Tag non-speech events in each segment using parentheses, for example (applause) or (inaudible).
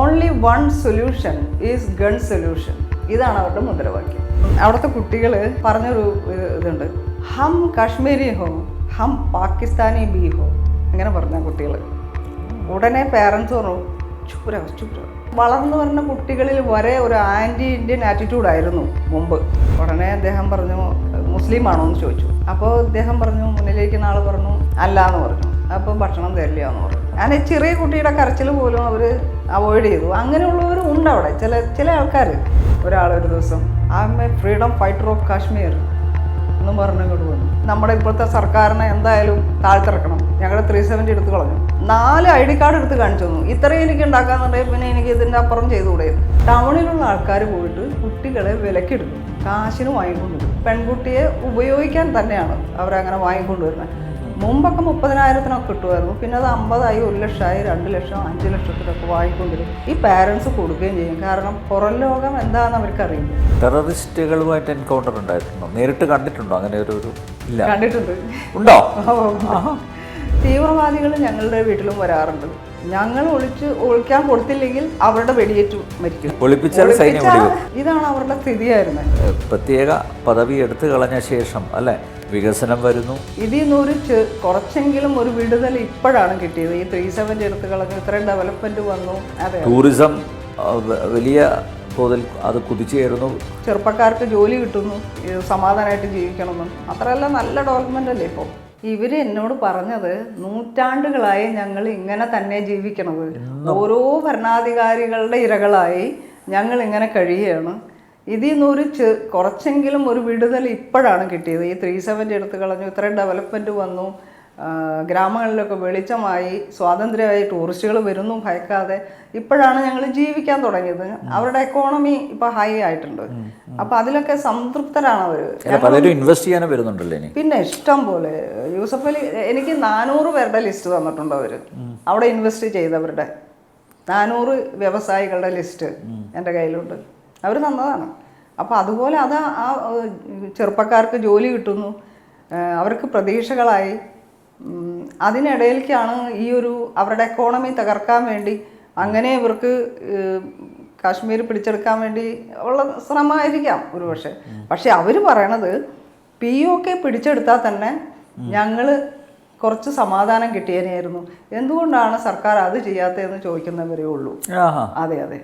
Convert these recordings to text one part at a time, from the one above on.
Only one solution is gun solution ഇതാണ് അവരുടെ മുദ്രാവാക്യം. അവിടുത്തെ കുട്ടികൾ പറഞ്ഞൊരു ഇത് ഇതുണ്ട്. ഹം കാശ്മീരി ഹോ ഹം പാകിസ്ഥാനി ബി ഹോ അങ്ങനെ പറഞ്ഞ കുട്ടികൾ ഉടനെ പേരൻസ് പറഞ്ഞു ചുപ്ര ചുപ്ര വളർന്നു വരുന്ന കുട്ടികളിൽ വരെ ഒരു ആന്റി ഇന്ത്യൻ ആറ്റിറ്റ്യൂഡായിരുന്നു മുമ്പ്. ഉടനെ അദ്ദേഹം പറഞ്ഞു മുസ്ലിം ആണോ? എന്ന് ചോദിച്ചു. അപ്പോൾ അദ്ദേഹം പറഞ്ഞു മുന്നിലിരിക്കുന്ന ആൾ പറഞ്ഞു അല്ല എന്ന് പറഞ്ഞു. അപ്പോൾ ഭക്ഷണം തരില്ല എന്ന് പറഞ്ഞു. ഈ ചെറിയ കുട്ടിയുടെ കരച്ചിൽ പോലും അവർ അവോയ്ഡ് ചെയ്തു. അങ്ങനെയുള്ളവരും ഉണ്ട് അവിടെ. ചില ചില ആൾക്കാർ ഒരാൾ ഒരു ദിവസം I am a freedom fighter of Kashmir എന്നും പറഞ്ഞുകൊണ്ട് വന്നു. നമ്മുടെ ഇപ്പോഴത്തെ സർക്കാരിനെ എന്തായാലും താഴ്ത്തിറക്കണം. ഞങ്ങളുടെ ത്രീ സെവന്റി എടുത്ത് കളഞ്ഞു. നാല് ഐ ഡി കാർഡ് എടുത്ത് കാണിച്ചു തന്നു. ഇത്രയും എനിക്ക് ഉണ്ടാക്കാന്നുണ്ടെങ്കിൽ പിന്നെ എനിക്ക് ഇതിന്റെ അപ്പുറം ചെയ്തുകൂടെ ടൗണിലുള്ള ആൾക്കാർ പോയിട്ട് കുട്ടികളെ വിലക്കെടുക്കും കാശിന് വാങ്ങിക്കൊണ്ടുവരും പെൺകുട്ടിയെ ഉപയോഗിക്കാൻ തന്നെയാണ് അവരങ്ങനെ വാങ്ങിക്കൊണ്ടുവരുന്നത്. മുമ്പൊക്കെ മുപ്പതിനായിരത്തിനൊക്കെ കിട്ടുമായിരുന്നു. പിന്നെ അത് അമ്പതായി ഒരു ലക്ഷമായി രണ്ട് ലക്ഷം അഞ്ച് ലക്ഷത്തിലൊക്കെ വാങ്ങിക്കൊണ്ടിരും ഈ പാരൻസ് കൊടുക്കുകയും ചെയ്യും. കാരണം പുറം ലോകം എന്താണെന്ന് അവർക്കറിയില്ല. ടെററിസ്റ്റുകളുമായിട്ട് എൻകൗണ്ടർ ഉണ്ടായിട്ടുണ്ടോ നേരിട്ട് കണ്ടിട്ടുണ്ടോ? അങ്ങനെ ഒരു ഒരു ഇല്ല. കണ്ടിട്ടുണ്ട്. ഉണ്ടോ? തീവ്രവാദികൾ ഞങ്ങളുടെ വീട്ടിലും വരാറുണ്ട്. ഞങ്ങൾ ഒളിച്ച് ഒളിക്കാൻ കൊടുത്തില്ലെങ്കിൽ അവരുടെ വെടിയേറ്റ് മരിക്കും. ഒളിപ്പിച്ചാൽ ഇതാണ് അവരുടെ സ്ഥിതിയായിരുന്നത് പ്രത്യേക പദവി എടുത്തു കളഞ്ഞ ശേഷം അല്ലെ? വികസനം വരുന്നു. ഇതിൽ നിന്നൊരു ഒരു കുറച്ചെങ്കിലും ഒരു വിടുതൽ ഇപ്പോഴാണ് കിട്ടിയത്. ഈ ത്രീ സെവൻ എടുത്ത് ഇത്രയും ഡെവലപ്മെന്റ് വന്നു. അതെ. ടൂറിസം വലിയ തോതിൽ അത് കുതിച്ചുയരുന്നു. ചെറുപ്പക്കാർക്ക് ജോലി കിട്ടുന്നു. സമാധാനമായിട്ട് ജീവിക്കണമെന്നും. അത്രയല്ല നല്ല ഡെവലപ്മെന്റ് അല്ലേ ഇപ്പോൾ ഇവർ എന്നോട് പറഞ്ഞത് നൂറ്റാണ്ടുകളായി ഞങ്ങൾ ഇങ്ങനെ തന്നെ ജീവിക്കണത്. ഓരോ ഭരണാധികാരികളുടെ ഇരകളായി ഞങ്ങൾ ഇങ്ങനെ കഴിയുകയാണ്. ഇതിൽ നിന്നൊരു ചെ കുറച്ചെങ്കിലും ഒരു വിടുതൽ ഇപ്പോഴാണ് കിട്ടിയത്. ഈ ത്രീ സെവന്റി എടുത്ത് കളഞ്ഞു. ഇത്രയും ഡെവലപ്മെന്റ് വന്നു. ഗ്രാമങ്ങളിലൊക്കെ വെളിച്ചമായി. സ്വാതന്ത്ര്യമായി ടൂറിസ്റ്റുകൾ വരുന്നു ഭയക്കാതെ. ഇപ്പോഴാണ് ഞങ്ങൾ ജീവിക്കാൻ തുടങ്ങിയത്. അവരുടെ എക്കോണമി ഇപ്പൊ ഹൈ ആയിട്ടുണ്ട്. അപ്പോൾ അതിലൊക്കെ സംതൃപ്തരാണ് അവർ ഇൻവെസ്റ്റ് ചെയ്യാനും വരുന്നുണ്ടല്ലേ പിന്നെ ഇഷ്ടം പോലെ. യൂസഫ് അലി എനിക്ക് നാനൂറ് പേരുടെ ലിസ്റ്റ് തന്നിട്ടുണ്ട് അവർ അവിടെ ഇൻവെസ്റ്റ് ചെയ്തവരുടെ. നാനൂറ് വ്യവസായികളുടെ ലിസ്റ്റ് എന്റെ കയ്യിലുണ്ട്. അവർ തന്നതാണ്. അപ്പോൾ അതുപോലെ അത് ആ ചെറുപ്പക്കാർക്ക് ജോലി കിട്ടുന്നു. അവർക്ക് പ്രതീക്ഷകളായി. അതിനിടയിലേക്കാണ് ഈ ഒരു അവരുടെ എക്കോണമി തകർക്കാൻ വേണ്ടി അങ്ങനെ ഇവർക്ക് കാശ്മീർ പിടിച്ചെടുക്കാൻ വേണ്ടി ഉള്ള ശ്രമമായിരിക്കാം ഒരു പക്ഷേ പക്ഷെ അവർ പറയണത് പി ഒ കെ പിടിച്ചെടുത്താൽ തന്നെ ഞങ്ങൾ കുറച്ച് സമാധാനം കിട്ടിയതിനായിരുന്നു എന്തുകൊണ്ടാണ് സർക്കാർ അത് ചെയ്യാത്തതെന്ന് ചോദിക്കുന്നവരേ ഉള്ളൂ. അതെ അതെ.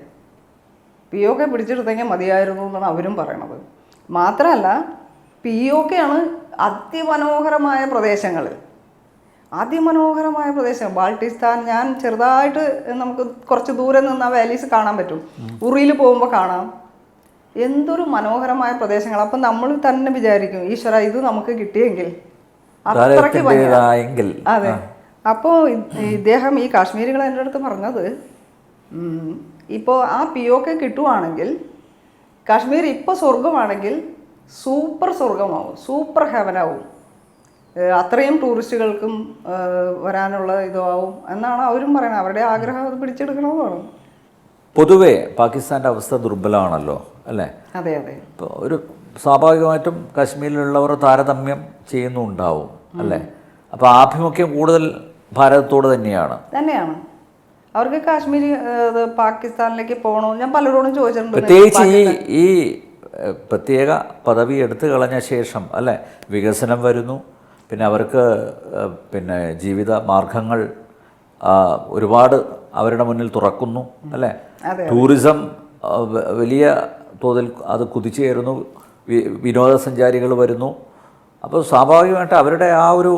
പി ഒ കെ പിടിച്ചെടുത്തെങ്കിൽ മതിയായിരുന്നു എന്നാണ് അവരും പറയണത്. മാത്രമല്ല പി ഒ കെ ആണ് അതിമനോഹരമായ പ്രദേശങ്ങൾ. അതിമനോഹരമായ പ്രദേശം ബാൾട്ടിസ്ഥാൻ ഞാൻ ചെറുതായിട്ട് നമുക്ക് കുറച്ച് ദൂരെ നിന്ന് ആ വാലീസ് കാണാൻ പറ്റും. ഉറിയിൽ പോകുമ്പോൾ കാണാം. എന്തൊരു മനോഹരമായ പ്രദേശങ്ങൾ. അപ്പം നമ്മൾ തന്നെ വിചാരിക്കും ഈശ്വര ഇത് നമുക്ക് കിട്ടിയെങ്കിൽ. അത്രയ്ക്ക്. അതെ. അപ്പോൾ ഇദ്ദേഹം ഈ കാശ്മീരികൾ എന്റെ അടുത്ത് പറഞ്ഞത് ഇപ്പോൾ ആ പി ഒ കെ കിട്ടുവാണെങ്കിൽ കാശ്മീർ ഇപ്പോൾ സ്വർഗമാണെങ്കിൽ സൂപ്പർ സ്വർഗമാവും സൂപ്പർ ഹെവനാവും അത്രയും ടൂറിസ്റ്റുകൾക്കും വരാനുള്ള ഇതാവും എന്നാണ് അവരും പറയുന്നത്. അവരുടെ ആഗ്രഹം അത് പിടിച്ചെടുക്കണമെന്നാണ് പൊതുവേ പാകിസ്ഥാന്റെ അവസ്ഥ ദുർബലമാണല്ലോ അല്ലേ? അതെ അതെ. ഇപ്പോൾ ഒരു സ്വാഭാവികമായിട്ടും കാശ്മീരിലുള്ളവർ താരതമ്യം ചെയ്യുന്നുണ്ടാവും അല്ലേ? അപ്പോൾ ആഭിമുഖ്യം കൂടുതൽ ഭാരതത്തോട് തന്നെയാണ്. തന്നെയാണ്. അവർക്ക് കാശ്മീർ പാകിസ്ഥാനിലേക്ക് പോകണോ ഞാൻ പലരോടും ചോദിച്ചിട്ടുണ്ട്. പ്രത്യേകിച്ച് ഈ ഈ പ്രത്യേക പദവി എടുത്തു കളഞ്ഞ ശേഷം അല്ലേ? വികസനം വരുന്നു. പിന്നെ അവർക്ക് പിന്നെ ജീവിത മാർഗങ്ങൾ ഒരുപാട് അവരുടെ മുന്നിൽ തുറക്കുന്നു അല്ലേ? ടൂറിസം വലിയ തോതിൽ അത് കുതിച്ചുയരുന്നു. വിനോദസഞ്ചാരികൾ വരുന്നു. അപ്പോൾ സ്വാഭാവികമായിട്ട് അവരുടെ ആ ഒരു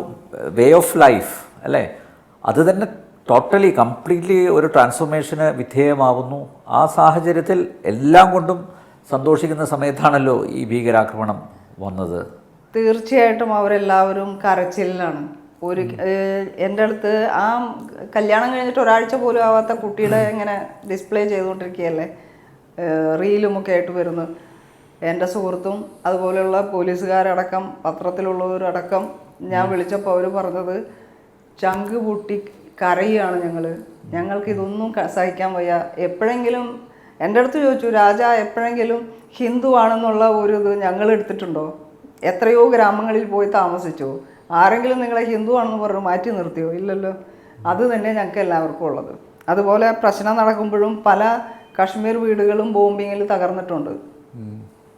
വേ ഓഫ് ലൈഫ് അല്ലേ? അത് തന്നെ ടോട്ടലി കംപ്ലീറ്റ്ലി ഒരു ട്രാൻസ്ഫോർമേഷന് വിധേയമാവുന്നു. ആ സാഹചര്യത്തിൽ എല്ലാം കൊണ്ടും സന്തോഷിക്കുന്ന സമയത്താണല്ലോ ഈ ഭീകരാക്രമണം വന്നത്. തീർച്ചയായിട്ടും അവരെല്ലാവരും കരച്ചിലാണ്. ഒരു എന്റെ അടുത്ത് ആ കല്യാണം കഴിഞ്ഞിട്ട് ഒരാഴ്ച പോലും ആവാത്ത കുട്ടിയുടെ ഇങ്ങനെ ഡിസ്പ്ലേ ചെയ്തുകൊണ്ടിരിക്കുകയല്ലേ? റീലുമൊക്കെ റീലും ഒക്കെ ആയിട്ട് വരുന്നു എന്റെ സുഹൃത്തും അതുപോലെയുള്ള പോലീസുകാരടക്കം പത്രത്തിലുള്ളവരടക്കം ഞാൻ വിളിച്ചപ്പോൾ അവർ പറഞ്ഞത് ചങ്ക് പൊട്ടി കരയുകയാണ് ഞങ്ങൾ ഞങ്ങൾക്ക് ഇതൊന്നും സഹിക്കാൻ വയ്യ. എപ്പോഴെങ്കിലും എന്റെ അടുത്ത് ചോദിച്ചു രാജ എപ്പോഴെങ്കിലും ഹിന്ദു ആണെന്നുള്ള ഒരു ഇത് ഞങ്ങൾ എടുത്തിട്ടുണ്ടോ? എത്രയോ ഗ്രാമങ്ങളിൽ പോയി താമസിച്ചു. ആരെങ്കിലും നിങ്ങളെ ഹിന്ദു ആണെന്ന് പറഞ്ഞ് മാറ്റി നിർത്തിയോ? ഇല്ലല്ലോ. അത് തന്നെ ഞങ്ങൾക്ക് എല്ലാവർക്കും ഉള്ളത്. അതുപോലെ പ്രശ്നം നടക്കുമ്പോഴും പല കശ്മീർ വീടുകളും ബോംബിങ്ങിൽ തകർന്നിട്ടുണ്ട്.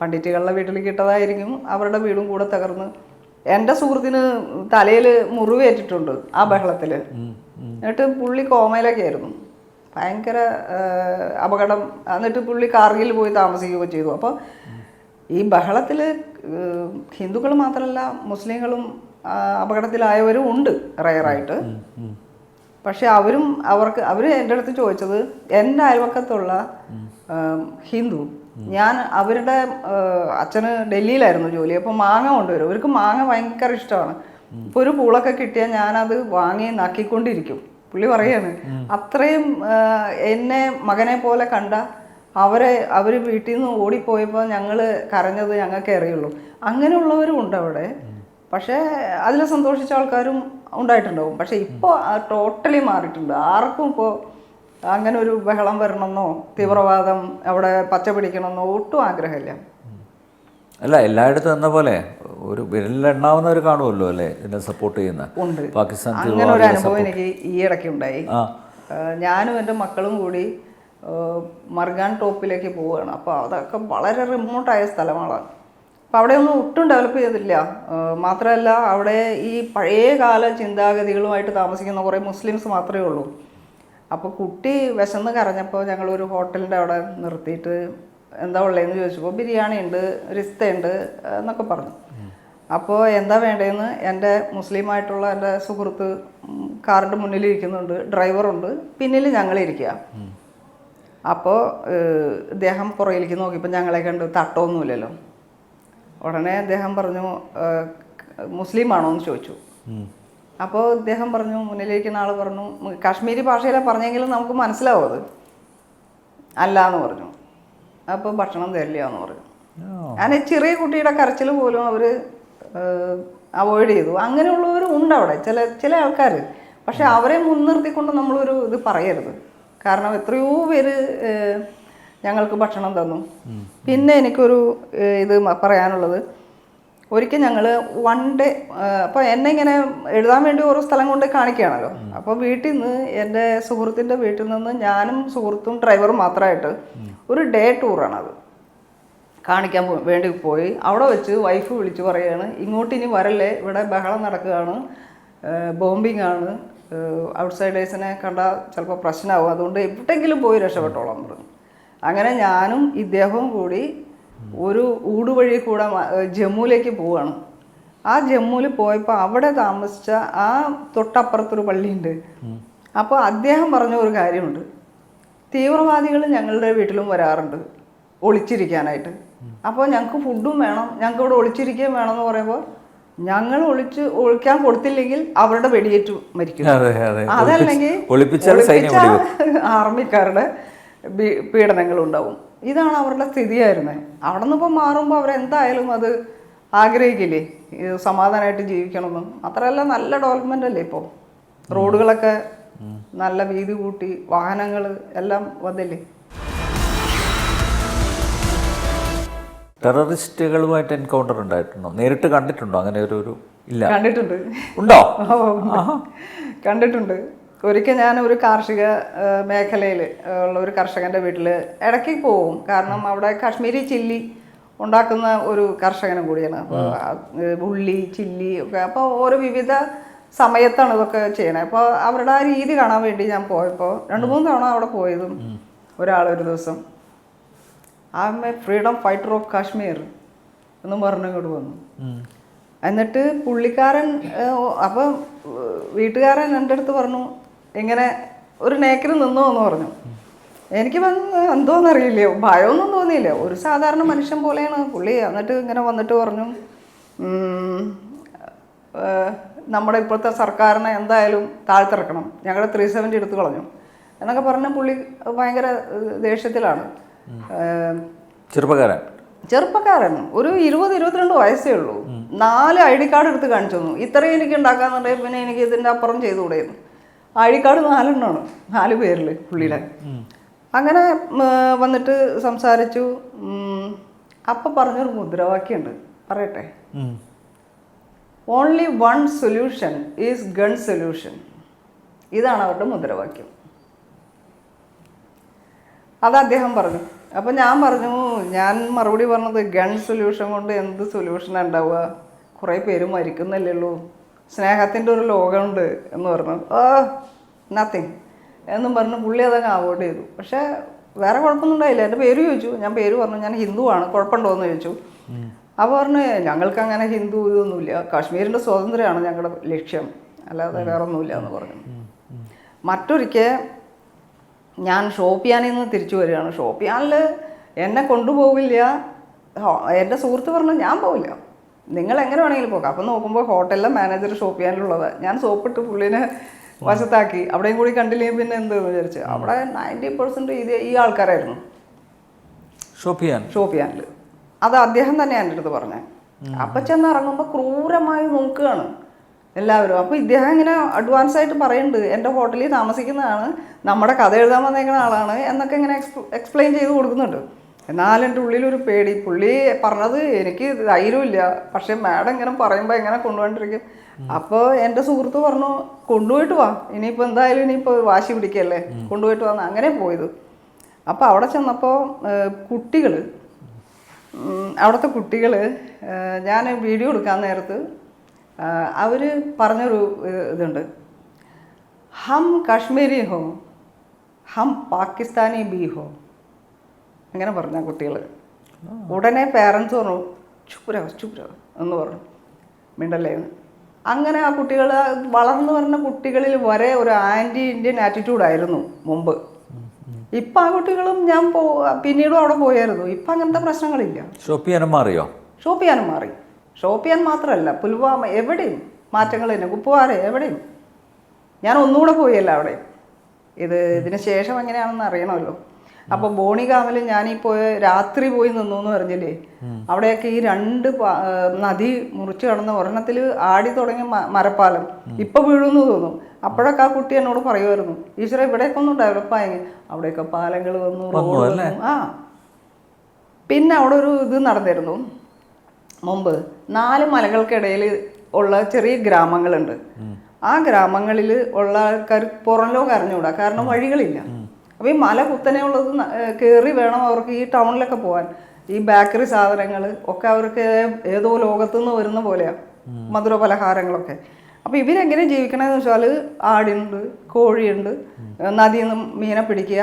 പണ്ഡിറ്റുകളുടെ വീട്ടിൽ കിട്ടതായിരിക്കും അവരുടെ വീടും കൂടെ തകർന്ന്. എന്റെ സുഹൃത്തിന് തലയിൽ മുറിവേറ്റിട്ടുണ്ട് ആ ബഹളത്തിൽ എന്നിട്ട് പുള്ളി കോമയിലൊക്കെ ആയിരുന്നു ഭയങ്കര അപകടം. എന്നിട്ട് പുള്ളി കാർഗിൽ പോയി താമസിക്കുകയൊക്കെ ചെയ്തു. അപ്പോൾ ഈ ബഹളത്തിൽ ഹിന്ദുക്കൾ മാത്രമല്ല മുസ്ലിങ്ങളും അപകടത്തിലായവരും ഉണ്ട് റയറായിട്ട്. പക്ഷെ അവരും അവർക്ക് അവർ എന്റെ അടുത്ത് ചോദിച്ചത് എന്റെ അയൽവക്കത്തുള്ള ഹിന്ദു ഞാൻ അവരുടെ അച്ഛന് ഡൽഹിയിലായിരുന്നു ജോലി. അപ്പോൾ മാങ്ങ കൊണ്ടുവരും. അവർക്ക് മാങ്ങ ഭയങ്കര ഇഷ്ടമാണ്. ഇപ്പോൾ ഒരു പൂളൊക്കെ കിട്ടിയാൽ ഞാനത് വാങ്ങി നക്കിക്കൊണ്ടിരിക്കും. പുള്ളി പറയാണ് അത്രയും എന്നെ മകനെ പോലെ കണ്ട അവരെ അവർ വീട്ടിൽ നിന്ന് ഓടിപ്പോയപ്പോൾ ഞങ്ങൾ കരഞ്ഞത് ഞങ്ങൾക്ക് അറിയുള്ളൂ. അങ്ങനെയുള്ളവരും ഉണ്ട് അവിടെ. പക്ഷേ അതിൽ സന്തോഷിച്ച ആൾക്കാരും ഉണ്ടായിട്ടുണ്ടാവും. പക്ഷേ ഇപ്പോൾ ടോട്ടലി മാറിയിട്ടുണ്ട്. ആർക്കും ഇപ്പോൾ അങ്ങനെ ഒരു ബഹളം വരണമെന്നോ തീവ്രവാദം അവിടെ പച്ച പിടിക്കണമെന്നോ ഒട്ടും ആഗ്രഹമില്ല. അല്ല എല്ലായിടത്തും എന്ന പോലെ ഒരു വിരലിലെണ്ണാവുന്ന ഒരു കാണുമല്ലോ അല്ലേ? ഇതിനെ സപ്പോർട്ട് ചെയ്യുന്ന. പാകിസ്ഥാൻ അങ്ങനെ ഒരു അനുഭവം എനിക്ക് ഈ ഇടയ്ക്ക് ഉണ്ടായി ഞാനും എന്റെ മക്കളും കൂടി മർഗാൻ ടോപ്പിലേക്ക് പോവുകയാണ്. അപ്പോൾ അതൊക്കെ വളരെ റിമോട്ടായ സ്ഥലമാണ്. അപ്പോൾ അവിടെ ഒന്നും ഒട്ടും ഡെവലപ്പ് ചെയ്തില്ല. മാത്രമല്ല അവിടെ ഈ പഴയ കാല ചിന്താഗതികളുമായിട്ട് താമസിക്കുന്ന കുറേ മുസ്ലിംസ് മാത്രമേ ഉള്ളൂ. അപ്പോൾ കുട്ടി വിശന്ന് കരഞ്ഞപ്പോൾ ഞങ്ങളൊരു ഹോട്ടലിന്റെ അവിടെ നിർത്തിയിട്ട് എന്താ ഉള്ളതെന്ന് ചോദിച്ചപ്പോൾ ബിരിയാണി ഉണ്ട് റിസ്ത ഉണ്ട് എന്നൊക്കെ പറഞ്ഞു. അപ്പോൾ എന്താ വേണ്ടതെന്ന് എന്റെ മുസ്ലിമായിട്ടുള്ള എന്റെ സുഹൃത്ത് കാറിന്റെ മുന്നിൽ ഇരിക്കുന്നുണ്ട് ഡ്രൈവറുണ്ട് പിന്നിൽ ഞങ്ങളിരിക്കുക അപ്പോൾ ഇദ്ദേഹം പുറയിലേക്ക് നോക്കിയപ്പോൾ ഞങ്ങളെ കണ്ട് തട്ടമൊന്നുമില്ലല്ലോ ഉടനെ അദ്ദേഹം പറഞ്ഞു മുസ്ലിം ആണോ എന്ന് ചോദിച്ചു. അപ്പോൾ ഇദ്ദേഹം പറഞ്ഞു മുന്നിലിരിക്കുന്ന ആൾ പറഞ്ഞു കാശ്മീരി ഭാഷയിലാണ് പറഞ്ഞെങ്കിലും നമുക്ക് മനസ്സിലാവും അത്. അല്ല എന്ന് പറഞ്ഞു. അപ്പോൾ ഭക്ഷണം തരില്ല എന്ന് പറഞ്ഞു. അങ്ങനെ ഞാൻ ചെറിയ കുട്ടിയുടെ കരച്ചിൽ പോലും അവർ അവോയ്ഡ് ചെയ്തു. അങ്ങനെയുള്ളവരും ഉണ്ട് അവിടെ ചില ചില ആൾക്കാർ പക്ഷെ അവരെ മുൻനിർത്തിക്കൊണ്ട് നമ്മളൊരു ഇത് പറയരുത്. കാരണം എത്രയോ പേര് ഞങ്ങൾക്ക് ഭക്ഷണം തന്നു. പിന്നെ എനിക്കൊരു ഇത് പറയാനുള്ളത്. ഒരിക്കൽ ഞങ്ങൾ വൺ ഡേ അപ്പോൾ എന്നെ ഇങ്ങനെ എഴുതാൻ വേണ്ടി ഓരോ സ്ഥലം കൊണ്ട് കാണിക്കുകയാണല്ലോ. അപ്പോൾ വീട്ടിൽ നിന്ന് എന്റെ സുഹൃത്തിന്റെ വീട്ടിൽ നിന്ന് ഞാനും സുഹൃത്തും ഡ്രൈവറും മാത്രമായിട്ട് ഒരു ഡേ ടൂറാണത് കാണിക്കാൻ വേണ്ടി പോയി. അവിടെ വെച്ച് വൈഫ് വിളിച്ച് പറയുകയാണ് ഇങ്ങോട്ട് ഇനി വരല്ലേ? ഇവിടെ ബഹളം നടക്കുകയാണ് ബോംബിംഗ് ആണ്. ഔട്ട്സൈഡേഴ്സിനെ കണ്ടാൽ ചിലപ്പോൾ പ്രശ്നമാവും അതുകൊണ്ട് എവിടെയെങ്കിലും പോയി രക്ഷപ്പെട്ടോളാം പറഞ്ഞു. അങ്ങനെ ഞാനും ഇദ്ദേഹവും കൂടി ഒരു ഊടുവഴി കൂടെ ജമ്മുവിലേക്ക് പോവാണ്. ആ ജമ്മുവിൽ പോയപ്പോൾ അവിടെ താമസിച്ച ആ തൊട്ടപ്പുറത്തൊരു പള്ളിയുണ്ട്. അപ്പോൾ അദ്ദേഹം പറഞ്ഞ ഒരു കാര്യമുണ്ട്. തീവ്രവാദികൾ ഞങ്ങളുടെ വീട്ടിലും വരാറുണ്ട് ഒളിച്ചിരിക്കാനായിട്ട്. അപ്പോൾ ഞങ്ങൾക്ക് ഫുഡും വേണം. ഞങ്ങൾക്ക് ഇവിടെ ഒളിച്ചിരിക്കുകയും വേണം എന്ന് പറയുമ്പോൾ ഞങ്ങൾ ഒളിച്ച് ഒളിക്കാൻ കൊടുത്തില്ലെങ്കിൽ അവരുടെ വെടിയേറ്റ് മരിക്കും. അതെ അതെ. അതല്ലെങ്കിൽ ആർമിക്കാരുടെ പീഡനങ്ങൾ ഉണ്ടാവും ഇതാണ് അവരുടെ സ്ഥിതിയായിരുന്നത് അവിടെ നിന്ന് ഇപ്പോൾ മാറുമ്പോൾ അവരെന്തായാലും അത് ആഗ്രഹിക്കില്ലേ? സമാധാനമായിട്ട് ജീവിക്കണമെന്നും. അത്രയല്ല നല്ല ഡെവലപ്മെന്റ് അല്ലേ ഇപ്പോൾ റോഡുകളൊക്കെ നല്ല വീതി കൂട്ടി വാഹനങ്ങൾ എല്ലാം വന്നില്ലേ? ടെററിസ്റ്റുകളുമായിട്ട് എൻകൗണ്ടർ ഉണ്ടായിട്ടുണ്ടോ? നേരിട്ട് കണ്ടിട്ടുണ്ടോ? അങ്ങനെ ഒരു ഒരു ഇല്ല. കണ്ടിട്ടുണ്ട്. ഉണ്ടോ? (laughs) കണ്ടിട്ടുണ്ട്. ഒരിക്കൽ ഞാൻ ഒരു കാർഷിക മേഖലയിൽ ഉള്ള ഒരു കർഷകന്റെ വീട്ടിൽ ഇടയ്ക്ക് പോവും. കാരണം അവിടെ കാശ്മീരി ചില്ലി ഉണ്ടാക്കുന്ന ഒരു കർഷകനും കൂടിയാണ്. അപ്പോൾ ഉള്ളി ചില്ലി ഒക്കെ. അപ്പോൾ ഓരോ വിവിധ സമയത്താണ് ഇതൊക്കെ ചെയ്യണത് അപ്പോൾ അവരുടെ ആ രീതി കാണാൻ വേണ്ടി ഞാൻ പോയപ്പോൾ രണ്ട് മൂന്ന് തവണ അവിടെ പോയതും ഒരാൾ ഒരു ദിവസം. A freedom fighter of Kashmir എന്നും പറഞ്ഞു ഇങ്ങോട്ട് വന്നു. എന്നിട്ട് പുള്ളിക്കാരൻ അപ്പം വീട്ടുകാരൻ എന്റെ അടുത്ത് പറഞ്ഞു ഇങ്ങനെ ഒരു നേക്കിൽ നിന്നോ എന്ന് പറഞ്ഞു. എനിക്ക് വന്ന് എന്തോന്നറിയില്ല ഭയമൊന്നും തോന്നിയില്ല. ഒരു സാധാരണ മനുഷ്യൻ പോലെയാണ് പുള്ളി. എന്നിട്ട് ഇങ്ങനെ വന്നിട്ട് പറഞ്ഞു "ഉം, നമ്മുടെ ഇപ്പോഴത്തെ സർക്കാരിനെ എന്തായാലും താഴ്ത്തിറക്കണം. ഞങ്ങളുടെ ത്രീ സെവന്റി എടുത്തു കളഞ്ഞു. എന്നൊക്കെ പറഞ്ഞ പുള്ളി ഭയങ്കര ദേഷ്യത്തിലാണ്. ചെറുപ്പക്കാരൻ. ചെറുപ്പക്കാരൻ. ഒരു ഇരുപത് ഇരുപത്തിരണ്ട് വയസ്സേ ഉള്ളൂ. നാല് ഐ ഡി കാർഡ് എടുത്ത് കാണിച്ചു തന്നു. ഇത്രയും എനിക്ക് ഉണ്ടാക്കാന്നുണ്ടെങ്കിൽ പിന്നെ എനിക്ക് ഇതിന്റെ അപ്പുറം ചെയ്തുകൂടെയിരുന്നു ഐ ഡി കാർഡ് നാലെണ്ണമാണ്. നാല് പേരിൽ പുള്ളിയുടെ. അങ്ങനെ വന്നിട്ട് സംസാരിച്ചു. അപ്പം പറഞ്ഞൊരു മുദ്രാവാക്യമുണ്ട്. പറയട്ടെ. Only one solution is gun solution ഇതാണ് അവരുടെ മുദ്രാവാക്യം. അത് അദ്ദേഹം പറഞ്ഞു. അപ്പം ഞാൻ പറഞ്ഞു ഞാൻ മറുപടി പറഞ്ഞത് ഗൺ സൊല്യൂഷൻ കൊണ്ട് എന്ത് സൊല്യൂഷൻ ഉണ്ടാവുക? കുറേ പേര് മരിക്കുന്നല്ലേ ഉള്ളൂ. സ്നേഹത്തിന്റെ ഒരു ലോകമുണ്ട് എന്ന് പറഞ്ഞു. ഓ നത്തിങ് എന്നും പറഞ്ഞു പുള്ളി അതങ്ങ് അവോയ്ഡ് ചെയ്തു. പക്ഷേ വേറെ കുഴപ്പമൊന്നും ഉണ്ടായില്ല. എന്റെ പേര് ചോദിച്ചു. ഞാൻ പേര് പറഞ്ഞു ഞാൻ ഹിന്ദുവാണ് കുഴപ്പമുണ്ടോ എന്ന് ചോദിച്ചു അപ്പോൾ പറഞ്ഞു ഞങ്ങൾക്ക് അങ്ങനെ ഹിന്ദു ഇതൊന്നുമില്ല. കാശ്മീരിന്റെ സ്വാതന്ത്ര്യമാണ് ഞങ്ങളുടെ ലക്ഷ്യം. അല്ലാതെ വേറെ ഒന്നുമില്ല എന്ന് പറഞ്ഞു. മറ്റൊരിക്കൽ ഞാൻ ഷോപ്പിയാനിൽ നിന്ന് തിരിച്ചു വരികയാണ്. ഷോപ്പിയാനിൽ എന്നെ കൊണ്ടുപോകില്ല എന്റെ സുഹൃത്ത് പറഞ്ഞു ഞാൻ പോവില്ല. നിങ്ങൾ എങ്ങനെ വേണമെങ്കിലും പോകാം. അപ്പം നോക്കുമ്പോൾ ഹോട്ടലിലെ മാനേജർ ഷോപ്പിയാനിലുള്ളത്. ഞാൻ സോപ്പിട്ട് പുള്ളിനെ വശത്താക്കി. അവിടെയും കൂടി കണ്ടില്ലേ പിന്നെ എന്ത് വിചാരിച്ചു. അവിടെ നയന്റി പെർസെന്റ് ഇത് ഈ ആൾക്കാരായിരുന്നു. ഷോപ്പിയാൻ. ഷോപ്പിയാനിൽ അത് അദ്ദേഹം തന്നെ എന്റെ അടുത്ത് പറഞ്ഞേ. അപ്പം ചെന്ന് ഇറങ്ങുമ്പോൾ ക്രൂരമായി നോക്കുകയാണ്. എല്ലാവരും. അപ്പോൾ ഇദ്ദേഹം ഇങ്ങനെ അഡ്വാൻസ് ആയിട്ട് പറയുന്നുണ്ട് എന്റെ ഹോട്ടലിൽ താമസിക്കുന്നതാണ് നമ്മുടെ കഥ എഴുതാൻ വന്നേക്കുന്ന ആളാണ് എന്നൊക്കെ ഇങ്ങനെ എക്സ്പ്ലെയിൻ ചെയ്ത് കൊടുക്കുന്നുണ്ട്. എന്നാൽ എന്റെ ഉള്ളിലൊരു പേടി. പുള്ളി പറഞ്ഞത് എനിക്ക് ധൈര്യമില്ല. പക്ഷേ മാഡം ഇങ്ങനെ പറയുമ്പോൾ എങ്ങനെ കൊണ്ടുപോയിട്ടിരിക്കും അപ്പോൾ എന്റെ സുഹൃത്ത് പറഞ്ഞു കൊണ്ടുപോയിട്ട് വാ. ഇനിയിപ്പോൾ എന്തായാലും ഇനിയിപ്പോൾ വാശി പിടിക്കല്ലേ? കൊണ്ടുപോയിട്ട് വന്ന്. അങ്ങനെ പോയത്. അപ്പോൾ അവിടെ ചെന്നപ്പോൾ കുട്ടികൾ അവിടുത്തെ കുട്ടികൾ ഞാൻ വീഡിയോ എടുക്കാൻ നേരത്ത് അവർ പറഞ്ഞൊരു ഇതുണ്ട്. ഹം കാശ്മീരി ഹോ ഹം പാകിസ്ഥാനി ബി ഹോ. അങ്ങനെ പറഞ്ഞ കുട്ടികൾ ഉടനെ പേരൻസ് പറഞ്ഞു ചുപ്പുര ചുപ്പുര എന്ന് പറഞ്ഞു. മിണ്ടല്ലേ അങ്ങനെ ആ കുട്ടികൾ വളർന്നു വരുന്ന കുട്ടികളിൽ വരെ ഒരു ആന്റി ഇന്ത്യൻ ആറ്റിറ്റ്യൂഡായിരുന്നു മുമ്പ്. ഇപ്പം ആ കുട്ടികളും ഞാൻ പോ പിന്നീടും അവിടെ പോയായിരുന്നു. ഇപ്പം അങ്ങനത്തെ പ്രശ്നങ്ങളില്ല. ഷോപ്പിയാനും മാറിയോ? ഷോപ്പിയാനും മാറി. ഷോപ്പിയാൻ മാത്രമല്ല പുൽവാമ എവിടെയും മാറ്റങ്ങൾ തന്നെ കുപ്പുവാര എവിടെയും. ഞാൻ ഒന്നുകൂടെ പോയല്ല അവിടെ. ഇത് ഇതിന് ശേഷം എങ്ങനെയാണെന്ന് അറിയണമല്ലോ. അപ്പോൾ ബോണിഗാമിൽ ഞാൻ ഈ പോയ രാത്രി പോയി നിന്നു എന്ന് പറഞ്ഞില്ലേ അവിടെയൊക്കെ ഈ രണ്ട് നദി മുറിച്ചു കടന്ന ഒരെണ്ണത്തിൽ ആടി തുടങ്ങിയ മരപ്പാലം. ഇപ്പൊ വീഴുന്നു തോന്നും അപ്പോഴൊക്കെ ആ കുട്ടി എന്നോട് പറയുമായിരുന്നു ഈശ്വര ഇവിടെയൊക്കെ ഒന്നും ഡെവലപ്പ് ആയെങ്കിൽ അവിടെയൊക്കെ പാലങ്ങൾ വന്നു റോഡ് വന്നു. ആ. പിന്നെ അവിടെ ഒരു ഇത് നടന്നിരുന്നു. മുമ്പ് നാല് മലകൾക്കിടയിൽ ഉള്ള ചെറിയ ഗ്രാമങ്ങളുണ്ട്. ആ ഗ്രാമങ്ങളിൽ ഉള്ള ആൾക്കാർ പുറം ലോകം അറിഞ്ഞുകൂടാ കാരണം വഴികളില്ല. അപ്പോൾ ഈ മല കുത്തനെ ഉള്ളത് കയറി വേണം അവർക്ക് ഈ ടൗണിലൊക്കെ പോകാൻ ഈ ബേക്കറി സാധനങ്ങൾ ഒക്കെ അവർക്ക് ഏതോ ലോകത്തു നിന്ന് വരുന്ന പോലെയാണ് മധുര പലഹാരങ്ങളൊക്കെ. അപ്പോൾ ഇവരെങ്ങനെ ജീവിക്കണമെന്ന് വെച്ചാൽ ആടുണ്ട് കോഴിയുണ്ട് നദിയിൽ നിന്ന് മീനെ പിടിക്കുക.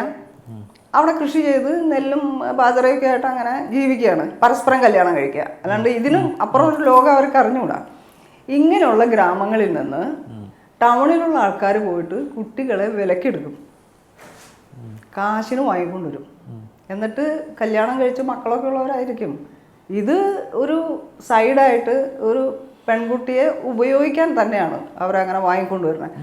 അവിടെ കൃഷി ചെയ്ത് നെല്ലും ബാജറയൊക്കെ ആയിട്ട് അങ്ങനെ ജീവിക്കുകയാണ്. പരസ്പരം കല്യാണം കഴിക്കുക. അല്ലാണ്ട് ഇതിനും അപ്പുറം ഒരു ലോകം അവർക്ക് അറിഞ്ഞുകൂടാ. ഇങ്ങനെയുള്ള ഗ്രാമങ്ങളിൽ നിന്ന് ടൗണിലുള്ള ആൾക്കാർ പോയിട്ട് കുട്ടികളെ വിലക്കെടുക്കും. കാശിന് വാങ്ങിക്കൊണ്ടുവരും എന്നിട്ട് കല്യാണം കഴിച്ച് മക്കളൊക്കെ ഉള്ളവരായിരിക്കും. ഇത് ഒരു സൈഡായിട്ട് ഒരു പെൺകുട്ടിയെ ഉപയോഗിക്കാൻ തന്നെയാണ് അവരങ്ങനെ വാങ്ങിക്കൊണ്ടുവരുന്നത്.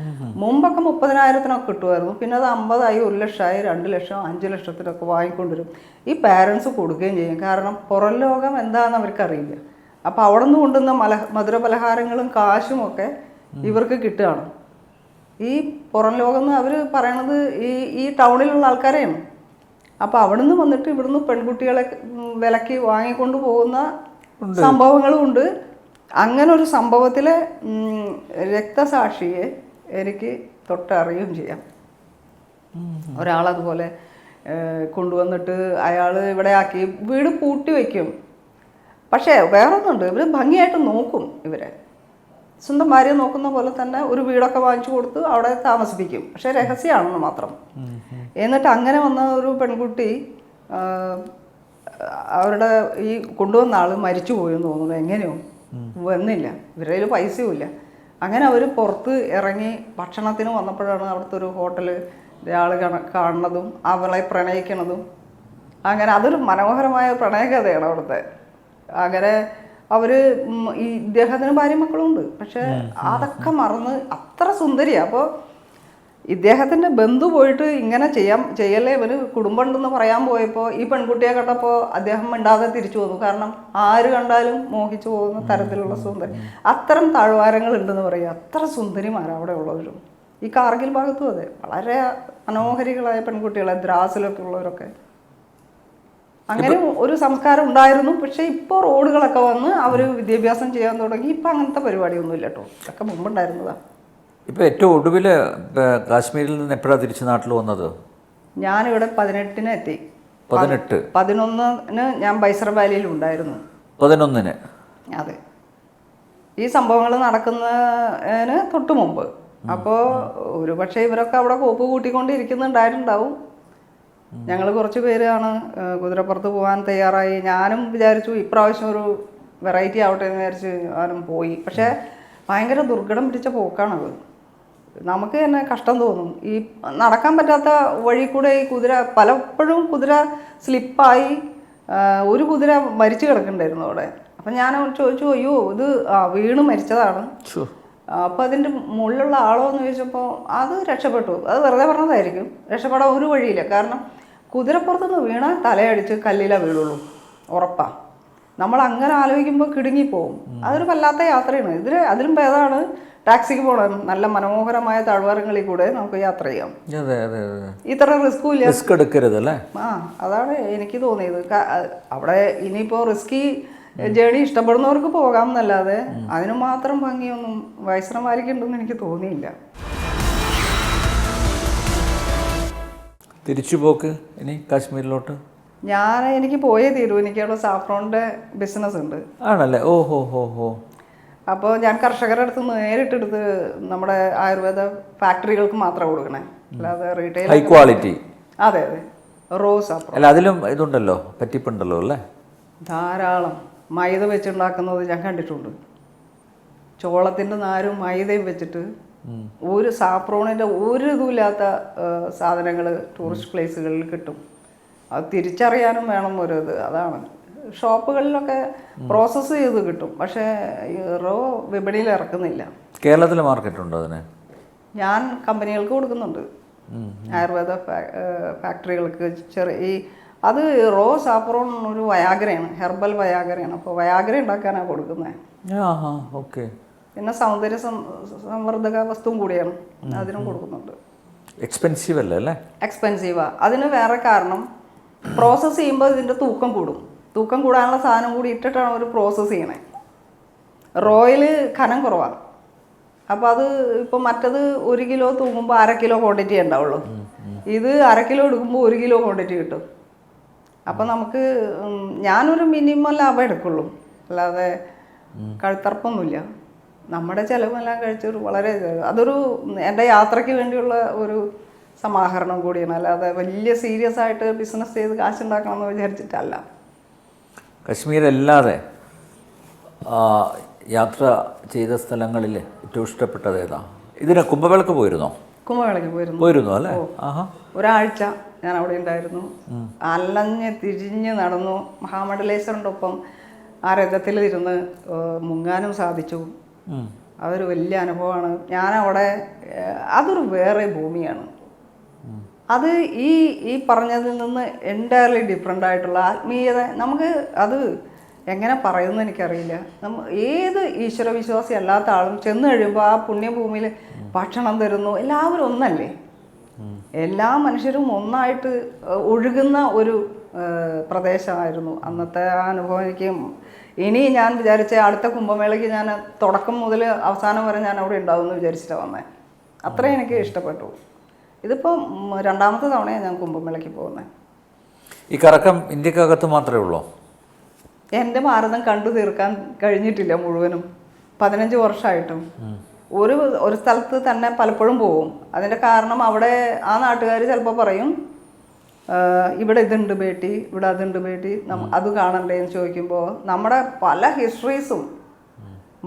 മുമ്പൊക്കെ മുപ്പതിനായിരത്തിനൊക്കെ കിട്ടുമായിരുന്നു. പിന്നെ അത് അമ്പതായി ഒരു ലക്ഷമായി രണ്ട് ലക്ഷം അഞ്ച് ലക്ഷത്തിനൊക്കെ വാങ്ങിക്കൊണ്ടുവരും. ഈ പാരൻസ് കൊടുക്കുകയും ചെയ്യും. കാരണം പുറം ലോകം എന്താണെന്ന് അവർക്കറിയില്ല. അപ്പോൾ അവിടെ നിന്ന് കൊണ്ടുവന്ന മല മധുര പലഹാരങ്ങളും കാശും ഒക്കെ ഇവർക്ക് കിട്ടുകയാണ്. ഈ പുറം ലോകം എന്ന് അവർ പറയണത് ഈ ഈ ടൗണിലുള്ള ആൾക്കാരെയാണ്. അപ്പോൾ അവിടെ നിന്ന് വന്നിട്ട് ഇവിടുന്ന് പെൺകുട്ടികളെ വിലക്ക് വാങ്ങിക്കൊണ്ട് പോകുന്ന സംഭവങ്ങളും ഉണ്ട്. അങ്ങനെ ഒരു സംഭവത്തിൽ രക്തസാക്ഷിയെ എനിക്ക് തൊട്ടറിയുകയും ചെയ്യാം. ഒരാളതുപോലെ കൊണ്ടുവന്നിട്ട് അയാൾ ഇവിടെ ആക്കി വീട് പൂട്ടി വയ്ക്കും പക്ഷേ വേറൊന്നുണ്ട്. ഇവർ ഭംഗിയായിട്ട് നോക്കും ഇവരെ. സ്വന്തം ഭാര്യ നോക്കുന്ന പോലെ തന്നെ ഒരു വീടൊക്കെ വാങ്ങിച്ചു കൊടുത്ത് അവിടെ താമസിപ്പിക്കും. പക്ഷേ രഹസ്യമാണെന്ന് മാത്രം. എന്നിട്ട് അങ്ങനെ വന്ന ഒരു പെൺകുട്ടി അവരുടെ ഈ കൊണ്ടുവന്ന ആൾ മരിച്ചു പോയെന്ന് തോന്നുന്നു. എങ്ങനെയോ. വന്നില്ല. ഇവരുടെ കയ്യിൽ പൈസയും ഇല്ല അങ്ങനെ അവർ പുറത്ത് ഇറങ്ങി ഭക്ഷണത്തിന് വന്നപ്പോഴാണ് അവിടുത്തെ ഒരു ഹോട്ടൽ ഒരാൾ കാണുന്നതും അവളെ പ്രണയിക്കണതും. അങ്ങനെ അതൊരു മനോഹരമായ പ്രണയകഥയാണ് അവിടുത്തെ. അങ്ങനെ അവർ ഈ ഇദ്ദേഹത്തിന് ഭാര്യ മക്കളുണ്ട് പക്ഷെ അതൊക്കെ മറന്ന് അത്ര സുന്ദരിയാണ് അപ്പോൾ ഇദ്ദേഹത്തിന്റെ ബന്ധു പോയിട്ട് ഇങ്ങനെ ചെയ്യാൻ ചെയ്യല്ലേ? ഇവന് കുടുംബം ഉണ്ടെന്ന് പറയാൻ പോയപ്പോൾ ഈ പെൺകുട്ടിയെ കണ്ടപ്പോൾ അദ്ദേഹം മിണ്ടാതെ തിരിച്ചു പോന്നു കാരണം ആര് കണ്ടാലും മോഹിച്ചു പോകുന്ന തരത്തിലുള്ള സുന്ദരി. അത്തരം താഴ്വാരങ്ങൾ ഉണ്ടെന്ന് പറയും. അത്ര സുന്ദരിമാരാണ് അവിടെ ഉള്ളവരും. ഈ കാർഗിൽ ഭാഗത്തും അതെ. വളരെ മനോഹരികളായ പെൺകുട്ടികളെ ദ്രാസിലൊക്കെ ഉള്ളവരൊക്കെ. അങ്ങനെ ഒരു സംസ്കാരം ഉണ്ടായിരുന്നു. പക്ഷേ ഇപ്പോൾ റോഡുകളൊക്കെ വന്ന് അവർ വിദ്യാഭ്യാസം ചെയ്യാൻ തുടങ്ങി. ഇപ്പം അങ്ങനത്തെ പരിപാടിയൊന്നുമില്ല കേട്ടോ. ഇതൊക്കെ മുമ്പുണ്ടായിരുന്നതാണ് ഇപ്പോൾ ഏറ്റവും ഒടുവിൽ കാശ്മീരിൽ നിന്ന് എപ്പോഴാണ് തിരിച്ച് നാട്ടിൽ വന്നത്? ഞാനിവിടെ പതിനെട്ടിന് എത്തി. പതിനെട്ട്. പതിനൊന്നിന് ഞാൻ ബൈസർ വാലിയിൽ ഉണ്ടായിരുന്നു. പതിനൊന്നിന്. അതെ. ഈ സംഭവങ്ങൾ നടക്കുന്നതിന് തൊട്ട് മുമ്പ്. അപ്പോൾ ഒരു പക്ഷേ ഇവരൊക്കെ അവിടെ കോപ്പ് കൂട്ടിക്കൊണ്ടിരിക്കുന്നുണ്ടായിട്ടുണ്ടാവും. ഞങ്ങൾ കുറച്ച് പേരാണ് കുതിരപ്പുറത്ത് പോകാൻ തയ്യാറായി. ഞാനും വിചാരിച്ചു ഇപ്രാവശ്യം ഒരു വെറൈറ്റി ആവട്ടെ എന്ന് വിചാരിച്ച് ഞാനും പോയി. പക്ഷേ ഭയങ്കര ദുർഘടം പിടിച്ച പോക്കാണത്. നമുക്ക് തന്നെ കഷ്ടം തോന്നും. ഈ നടക്കാൻ പറ്റാത്ത വഴി കൂടെ ഈ കുതിര പലപ്പോഴും കുതിര സ്ലിപ്പായി ഒരു കുതിര മരിച്ചു കിടക്കുന്നുണ്ടായിരുന്നു അവിടെ. അപ്പം ഞാൻ ചോദിച്ചു അയ്യോ ഇത് ആ, വീണ് മരിച്ചതാണ്. അപ്പോൾ അതിന്റെ മുകളിലുള്ള ആളോ എന്ന് ചോദിച്ചപ്പോൾ അത് രക്ഷപ്പെട്ടു. അത് വെറുതെ പറഞ്ഞതായിരിക്കും. രക്ഷപ്പെടാൻ ഒരു വഴിയില്ല. കാരണം കുതിരപ്പുറത്തുനിന്ന് വീണാൽ തലയടിച്ച് കല്ലിലാണ് വീഴുള്ളൂ. ഉറപ്പാ. നമ്മൾ അങ്ങനെ ആലോചിക്കുമ്പോൾ കിടുങ്ങിപ്പോവും അതൊരു വല്ലാത്ത യാത്രയാണ്. ഇതിൽ അതിലും ഭേദമാണ് ടാക്സിക്ക് പോകണം നല്ല മനോഹരമായ താഴ്വാരങ്ങളിൽ കൂടെ നമുക്ക് യാത്ര ചെയ്യാം. ഇത്ര റിസ്ക്കും ഇല്ല റിസ്ക് എടുക്കരുത് അല്ലേ ആ അതാണ് എനിക്ക് തോന്നിയത്. അവിടെ ഇനിയിപ്പോൾ റിസ്കി ജേണി ഇഷ്ടപ്പെടുന്നവർക്ക് പോകാം എന്നല്ലാതെ അതിനു മാത്രം ഭംഗിയൊന്നും വൈശ്രമാലിക്കുണ്ടെന്ന് എനിക്ക് തോന്നിയില്ല. തിരിച്ചു പോക്ക് ഇനി കാശ്മീരിലോട്ട്. ഞാൻ എനിക്ക് പോയേ തീരൂ. എനിക്കുള്ള സാഫ്രോണിന്റെ സാഫ്രോണിന്റെ ബിസിനസ് ഉണ്ട്. ആണല്ലേ? ഓഹോ ഹോ ഹോ ഹോ. അപ്പോൾ ഞാൻ കർഷകരുടെ അടുത്ത് നേരിട്ടെടുത്ത് നമ്മുടെ ആയുർവേദ ഫാക്ടറികൾക്ക് മാത്രം കൊടുക്കണേ. അല്ലാതെ റീറ്റെയിൽ ഹൈ ക്വാളിറ്റി അതെ അതെ. Raw saffron. അല്ല അതിലും ഇതുണ്ടല്ലോ. പറ്റിപ്പുണ്ടല്ലോ അല്ലേ? ധാരാളം. മൈദ വെച്ചുണ്ടാക്കുന്നത് ഞാൻ കണ്ടിട്ടുണ്ട്. ചോളത്തിന്റെ നാരും മൈദയും വെച്ചിട്ട് ഒരു സാഫ്രോണിന്റെ ഒരു ഇതുമില്ലാത്ത സാധനങ്ങൾ ടൂറിസ്റ്റ് പ്ലേസുകളിൽ കിട്ടും. അത് തിരിച്ചറിയാനും വേണം ഒരു ഇത്. അതാണ്. ഷോപ്പുകളിലൊക്കെ പ്രോസസ്സ് ചെയ്ത് കിട്ടും. പക്ഷേ റോ വിപണിയിൽ ഇറക്കുന്നില്ല. കേരളത്തിലെ മാർക്കറ്റ് ഉണ്ടോ അതിന്? ഞാൻ കമ്പനികൾക്ക് കൊടുക്കുന്നുണ്ട്. ആയുർവേദ ഫാക്ടറികൾക്ക് ചെറിയ ഈ അത് റോ സാപ്രോൺ ഒരു വയാഗ്രയാണ്. ഹെർബൽ വയാഗ്രയാണ്. അപ്പോൾ വയാഗ്ര ഉണ്ടാക്കാനാണ് കൊടുക്കുന്നത് ഓക്കെ. പിന്നെ സൗന്ദര്യ സംവർദ്ധക വസ്തുവും കൂടിയാണ്. അതിനും കൊടുക്കുന്നുണ്ട്. എക്സ്പെൻസീവ് അല്ലേ അല്ലേ? എക്സ്പെൻസീവാ അതിന് വേറെ കാരണം. പ്രോസസ്സ് ചെയ്യുമ്പോൾ ഇതിന്റെ തൂക്കം കൂടും. തൂക്കം കൂടാനുള്ള സാധനം കൂടി ഇട്ടിട്ടാണ് അവർ പ്രോസസ്സ് ചെയ്യണേ. റോയിൽ ഖനം കുറവാണ് അപ്പോൾ അത് ഇപ്പോൾ മറ്റത് ഒരു കിലോ തൂങ്ങുമ്പോൾ അര കിലോ ക്വാണ്ടിറ്റി ഉണ്ടാവുള്ളൂ. ഇത് അര കിലോ എടുക്കുമ്പോൾ ഒരു കിലോ ക്വാണ്ടിറ്റി കിട്ടും. അപ്പോൾ നമുക്ക് ഞാനൊരു മിനിമം ലാഭം എടുക്കുള്ളൂ. അല്ലാതെ കഴുത്തറപ്പൊന്നുമില്ല. നമ്മുടെ ചിലവെല്ലാം കഴിച്ചൊരു വളരെ അതൊരു എന്റെ യാത്രയ്ക്ക് വേണ്ടിയുള്ള ഒരു സമാഹരണം കൂടിയാണ്. അല്ലാതെ വലിയ സീരിയസ് ആയിട്ട് ബിസിനസ് ചെയ്ത് കാശുണ്ടാക്കണം എന്ന് വിചാരിച്ചിട്ടല്ല. കശ്മീർ അല്ലാതെ ആ, യാത്ര ചെയ്ത സ്ഥലങ്ങളിൽ ഏറ്റവും ഇഷ്ടപ്പെട്ടത് ഏതാ? ഇതിന് കുംഭമേളക്ക് പോയിരുന്നോ? കുംഭമേളക്ക് പോയിരുന്നു. പോയിരുന്നു അല്ലേ? ഒരാഴ്ച ഞാൻ അവിടെ ഉണ്ടായിരുന്നു. അലഞ്ഞ് തിരിഞ്ഞ് നടന്നു. മഹാമണ്ഡലേശ്വരന്റെ ഒപ്പം ആ രഥത്തിൽ ഇരുന്ന് മുങ്ങാനും സാധിച്ചു. അതൊരു വലിയ അനുഭവമാണ്. ഞാനവിടെ അവിടെ അതൊരു വേറെ ഭൂമിയാണ്. അത് ഈ ഈ പറഞ്ഞതിൽ നിന്ന് എന്റയർലി ഡിഫറെന്റ് ആയിട്ടുള്ള ആത്മീയത നമുക്ക് അത് എങ്ങനെ പറയുമെന്ന് എനിക്കറിയില്ല. നമ്മ ഏത് ഈശ്വരവിശ്വാസി അല്ലാത്ത ആളും ചെന്ന് കഴിയുമ്പോൾ ആ പുണ്യഭൂമിയിൽ ഭക്ഷണം തരുന്നു. എല്ലാവരും ഒന്നല്ലേ? എല്ലാ മനുഷ്യരും ഒന്നായിട്ട് ഒഴുകുന്ന ഒരു പ്രദേശമായിരുന്നു. അന്നത്തെ ആ അനുഭവം എനിക്ക് ഇനി ഞാൻ വിചാരിച്ച അടുത്ത കുംഭമേളയ്ക്ക് ഞാൻ തുടക്കം മുതൽ അവസാനം വരെ ഞാൻ അവിടെ ഉണ്ടാവും എന്ന് വിചാരിച്ചിട്ടാണ് വന്നത് അത്രയും എനിക്ക് ഇഷ്ടപ്പെട്ടു. ഇതിപ്പോൾ രണ്ടാമത്തെ തവണയാണ് ഞാൻ കുംഭമേളയ്ക്ക് പോകുന്നത് ഈ കറക്കം ഇന്ത്യക്കകത്ത് മാത്രമേ ഉള്ളൂ? എന്റെ ഭാരതം കണ്ടു തീർക്കാൻ കഴിഞ്ഞിട്ടില്ല മുഴുവനും. പതിനഞ്ച് വർഷമായിട്ടും ഒരു ഒരു സ്ഥലത്ത് തന്നെ പലപ്പോഴും പോകും. അതിന്റെ കാരണം അവിടെ ആ നാട്ടുകാർ ചിലപ്പോൾ പറയും ഇവിടെ ഇതുണ്ട് ബേട്ടി ഇവിടെ അതുണ്ട് ബേട്ടി അത് കാണണ്ടേ? എന്ന് ചോദിക്കുമ്പോൾ നമ്മുടെ പല ഹിസ്റ്ററീസും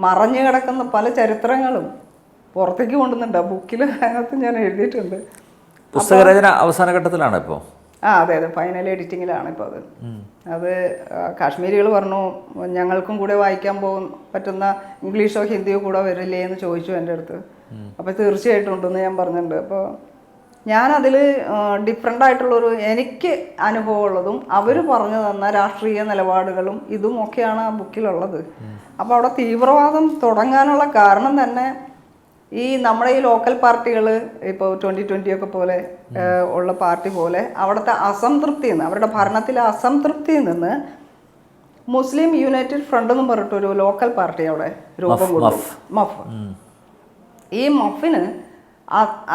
മറഞ്ഞു കിടക്കുന്ന പല ചരിത്രങ്ങളും പുറത്തേക്ക് കൊണ്ടുവന്നിട്ടുണ്ട്. ആ ബുക്കിൽ അതിനകത്ത് ഞാൻ എഴുതിയിട്ടുണ്ട്. പുസ്തകരചന അവസാന ഘട്ടത്തിലാണ് ഇപ്പോൾ ആ അതെ അതെ. ഫൈനൽ എഡിറ്റിങ്ങിലാണ് ഇപ്പോൾ അത്. അത് കാശ്മീരികൾ പറഞ്ഞു ഞങ്ങൾക്കും കൂടെ വായിക്കാൻ പോകും പറ്റുന്ന ഇംഗ്ലീഷോ ഹിന്ദിയോ കൂടെ വരില്ലേ എന്ന് ചോദിച്ചു എന്റെ അടുത്ത്. അപ്പോൾ തീർച്ചയായിട്ടും ഉണ്ടെന്ന് ഞാൻ പറഞ്ഞിട്ടുണ്ട്. അപ്പോൾ ഞാനതിൽ ഡിഫറെന്റ് ആയിട്ടുള്ളൊരു എനിക്ക് അനുഭവമുള്ളതും അവർ പറഞ്ഞു തന്ന രാഷ്ട്രീയ നിലപാടുകളും ഇതും ഒക്കെയാണ് ആ ബുക്കിലുള്ളത്. അപ്പോൾ അവിടെ തീവ്രവാദം തുടങ്ങാനുള്ള കാരണം തന്നെ ഈ നമ്മുടെ ഈ ലോക്കൽ പാർട്ടികൾ ഇപ്പോൾ ട്വന്റി ട്വന്റി ഒക്കെ പോലെ ഉള്ള പാർട്ടി പോലെ അവിടുത്തെ അസംതൃപ്തിയിൽ നിന്ന് അവരുടെ ഭരണത്തിലെ അസംതൃപ്തിയിൽ നിന്ന് മുസ്ലിം യുണൈറ്റഡ് ഫ്രണ്ട് എന്നും പറഞ്ഞിട്ടൊരു ലോക്കൽ പാർട്ടി അവിടെ രൂപം കൊടുക്കും മഫ്. ഈ മഫിന്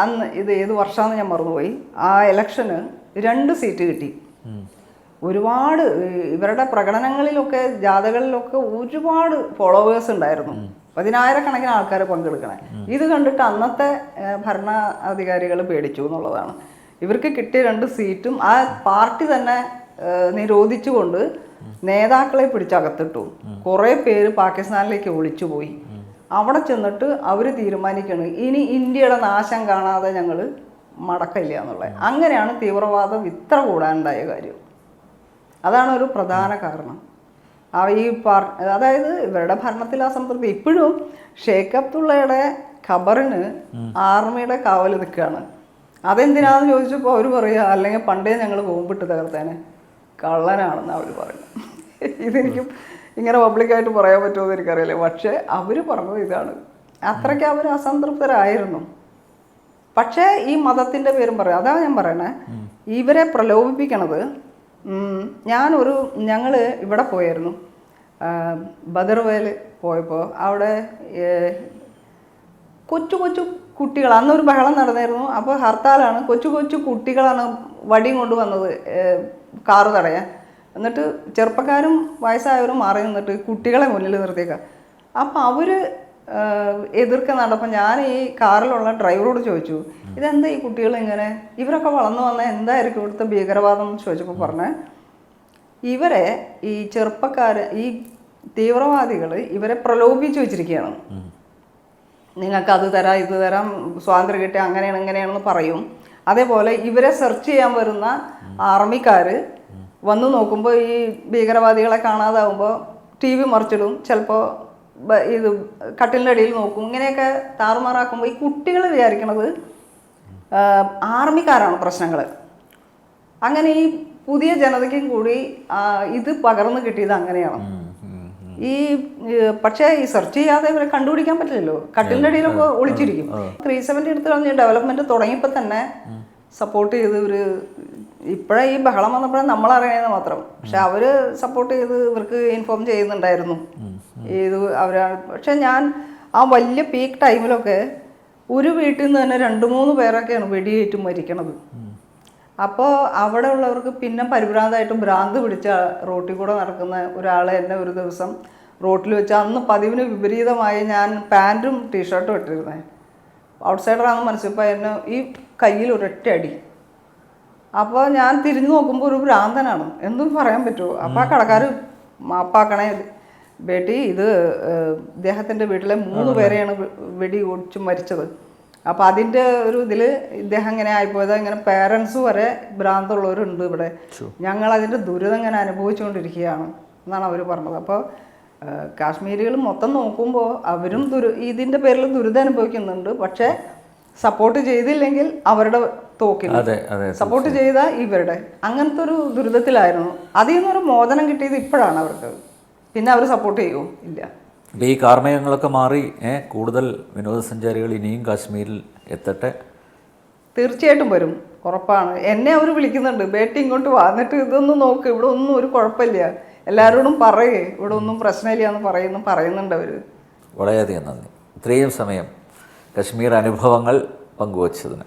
അന്ന് ഇത് ഏത് വർഷമാണെന്ന് ഞാൻ മറന്നുപോയി. ആ ഇലക്ഷന് രണ്ട് സീറ്റ് കിട്ടി. ഒരുപാട് ഇവരുടെ പ്രകടനങ്ങളിലൊക്കെ ജാഥകളിലൊക്കെ ഒരുപാട് ഫോളോവേഴ്സ് ഉണ്ടായിരുന്നു. പതിനായിരക്കണക്കിന് ആൾക്കാർ പങ്കെടുക്കണേ. ഇത് കണ്ടിട്ട് അന്നത്തെ ഭരണ അധികാരികൾ പേടിച്ചു എന്നുള്ളതാണ്. ഇവർക്ക് കിട്ടിയ രണ്ട് സീറ്റും ആ പാർട്ടി തന്നെ നിരോധിച്ചുകൊണ്ട് നേതാക്കളെ പിടിച്ചകത്തിട്ടു. കുറേ പേര് പാകിസ്ഥാനിലേക്ക് ഒളിച്ചു പോയി അവിടെ ചെന്നിട്ട് അവർ തീരുമാനിക്കണം ഇനി ഇന്ത്യയുടെ നാശം കാണാതെ ഞങ്ങൾ മടക്കില്ല എന്നുള്ളത് അങ്ങനെയാണ് തീവ്രവാദം ഇത്ര കൂടാനുണ്ടായ കാര്യം. അതാണ് ഒരു പ്രധാന കാരണം. ആ ഈ പാർ അതായത് ഇവരുടെ ഭരണത്തിൽ അസംതൃപ്തി ഇപ്പോഴും ഷേഖ് അബ്ദുള്ളയുടെ ഖബറിന് ആർമിയുടെ കാവൽ നിൽക്കുകയാണ്. അതെന്തിനാന്ന് ചോദിച്ചപ്പോൾ അവർ പറയുക അല്ലെങ്കിൽ പണ്ടേ ഞങ്ങൾ പോകുമ്പിട്ട് തകർത്തേനെ. കള്ളനാണെന്ന് അവർ പറയുന്നത്. ഇതെനിക്കും ഇങ്ങനെ പബ്ലിക്കായിട്ട് പറയാൻ പറ്റുമോ എന്ന് എനിക്കറിയില്ല. പക്ഷേ അവർ പറഞ്ഞത് ഇതാണ്. അത്രയ്ക്ക് അവർ അസംതൃപ്തരായിരുന്നു. പക്ഷേ ഈ മതത്തിന്റെ പേരും പറയാം. അതാണ് ഞാൻ പറയണേ. ഇവരെ പ്രലോഭിപ്പിക്കണത് ഞാനൊരു ഞങ്ങൾ ഇവിടെ പോയായിരുന്നു ബദർവേൽ പോയപ്പോൾ അവിടെ കൊച്ചു കൊച്ചു കുട്ടികൾ അന്നൊരു ബഹളം നടന്നിരുന്നു അപ്പോൾ ഹർത്താലാണ് കൊച്ചു കൊച്ചു കുട്ടികളാണ് വടിയും കൊണ്ട് വന്നത് കാറ് തടയാൻ. എന്നിട്ട് ചെറുപ്പക്കാരും വയസ്സായവരും മാറി നിന്നിട്ട് കുട്ടികളെ മുന്നിൽ നിർത്തിയേക്കാം. അപ്പോൾ അവർ എതിർക്ക നടപ്പം ഞാൻ ഈ കാറിലുള്ള ഡ്രൈവറോട് ചോദിച്ചു ഇതെന്താ ഈ കുട്ടികൾ ഇങ്ങനെ? ഇവരൊക്കെ വളർന്നു വന്നാൽ എന്തായിരിക്കും ഇവിടുത്തെ ഭീകരവാദം? എന്ന് ചോദിച്ചപ്പോൾ പറഞ്ഞേ ഇവരെ ഈ ചെറുപ്പക്കാർ ഈ തീവ്രവാദികൾ ഇവരെ പ്രലോഭിച്ചു വെച്ചിരിക്കുകയാണ്. നിങ്ങൾക്ക് അത് തരാം ഇത് തരാം സ്വാതന്ത്ര്യം കിട്ടുക അങ്ങനെയാണ് ഇങ്ങനെയാണെന്ന് പറയും. അതേപോലെ ഇവരെ സെർച്ച് ചെയ്യാൻ വരുന്ന ആർമിക്കാർ വന്നു നോക്കുമ്പോൾ ഈ ഭീകരവാദികളെ കാണാതാവുമ്പോൾ ടി വി മറിച്ചിടും. ചിലപ്പോൾ ഇത് കട്ടിലിന്റെ അടിയിൽ നോക്കും. ഇങ്ങനെയൊക്കെ താറുമാറാക്കുമ്പോൾ ഈ കുട്ടികൾ വിചാരിക്കണത് ആർമിക്കാരാണ് പ്രശ്നങ്ങൾ അങ്ങനെ ഈ പുതിയ ജനതയ്ക്കും കൂടി ഇത് പകർന്നു കിട്ടിയത് അങ്ങനെയാണ്. ഈ പക്ഷേ ഈ സെർച്ച് ചെയ്യാതെ ഇവരെ കണ്ടുപിടിക്കാൻ പറ്റില്ലല്ലോ. കട്ടിലിന്റെ അടിയിലൊക്കെ ഒളിച്ചിരിക്കും. ത്രീ സെവന്റി എടുത്ത് കളഞ്ഞ് ഡെവലപ്മെന്റ് തുടങ്ങിയപ്പോൾ തന്നെ സപ്പോർട്ട് ചെയ്ത് ഇവർ ഇപ്പോഴേ ഈ ബഹളം വന്നപ്പോഴാണ് നമ്മൾ അറിയണത് മാത്രം. പക്ഷെ അവർ സപ്പോർട്ട് ചെയ്ത് ഇവർക്ക് ഇൻഫോം ചെയ്യുന്നുണ്ടായിരുന്നു. ഇത് അവരാ പക്ഷെ ഞാൻ ആ വലിയ പീക്ക് ടൈമിലൊക്കെ ഒരു വീട്ടിൽ നിന്ന് തന്നെ രണ്ട് മൂന്ന് പേരൊക്കെയാണ് വെടിയേറ്റ് മരിക്കണത്. അപ്പോൾ അവിടെ ഉള്ളവർക്ക് പിന്നെ പരിഭ്രാന്തമായിട്ടും ഭ്രാന്ത് പിടിച്ച റോട്ടിൽ കൂടെ നടക്കുന്ന ഒരാൾ എന്നെ ഒരു ദിവസം റോട്ടിൽ വെച്ച് അന്ന് പതിവിന് വിപരീതമായി ഞാൻ പാന്റും ടീഷർട്ടും ഇട്ടിരുന്നേ. ഔട്ട്സൈഡറാണെന്ന് മനസ്സിലായി എന്നെ ഈ കയ്യിൽ ഒരൊറ്റ അടി. അപ്പോൾ ഞാൻ തിരിഞ്ഞു നോക്കുമ്പോൾ ഒരു ഭ്രാന്തനാണ്. എന്തും പറയാൻ പറ്റുമോ അപ്പോൾ ആ കടക്കാർ മാപ്പാക്കണേ. ബേട്ടി ഇത് ഇദ്ദേഹത്തിന്റെ വീട്ടിലെ മൂന്ന് പേരെയാണ് വെടി ഓടിച്ച് മരിച്ചത്. അപ്പോൾ അതിന്റെ ഒരു ഇതിൽ ഇദ്ദേഹം ഇങ്ങനെ ആയിപ്പോയത്. ഇങ്ങനെ പേരൻസ് വരെ ഭ്രാന്തുള്ളവരുണ്ട് ഇവിടെ. ഞങ്ങൾ അതിന്റെ ദുരിതം ഇങ്ങനെ അനുഭവിച്ചുകൊണ്ടിരിക്കുകയാണ് എന്നാണ് അവർ പറഞ്ഞത്. അപ്പോൾ കാശ്മീരികൾ മൊത്തം നോക്കുമ്പോൾ അവരും ദുരി ഇതിന്റെ പേരിൽ ദുരിതം അനുഭവിക്കുന്നുണ്ട്. പക്ഷേ സപ്പോർട്ട് ചെയ്തില്ലെങ്കിൽ അവരുടെ തോക്കിൽ അതെ അതെ സപ്പോർട്ട് ചെയ്ത ഇവരുടെ. അങ്ങനത്തെ ഒരു ദുരിതത്തിലായിരുന്നു. അതിൽ നിന്നൊരു മോചനം കിട്ടിയത് ഇപ്പോഴാണ് അവർക്ക്. പിന്നെ അവർ സപ്പോർട്ട് ചെയ്യുമോ ഇല്ല. അപ്പോൾ ഈ കാർമേഘങ്ങളൊക്കെ മാറി കൂടുതൽ വിനോദസഞ്ചാരികൾ ഇനിയും കാശ്മീരിൽ എത്തട്ടെ? തീർച്ചയായിട്ടും വരും. ഉറപ്പാണ്. എന്നെ അവർ വിളിക്കുന്നുണ്ട്. ബേട്ടി ഇങ്ങോട്ട് വന്നിട്ട് ഇതൊന്നും നോക്ക്. ഇവിടെ ഒന്നും ഒരു കുഴപ്പമില്ല. എല്ലാവരോടും പറയേ. ഇവിടെ ഒന്നും പ്രശ്നമില്ല എന്ന് പറയുന്നു പറയുന്നുണ്ട് അവർ വളരെയധികം നന്ദി. ഇത്രയും സമയം കശ്മീർ അനുഭവങ്ങൾ പങ്കുവച്ചതിന്.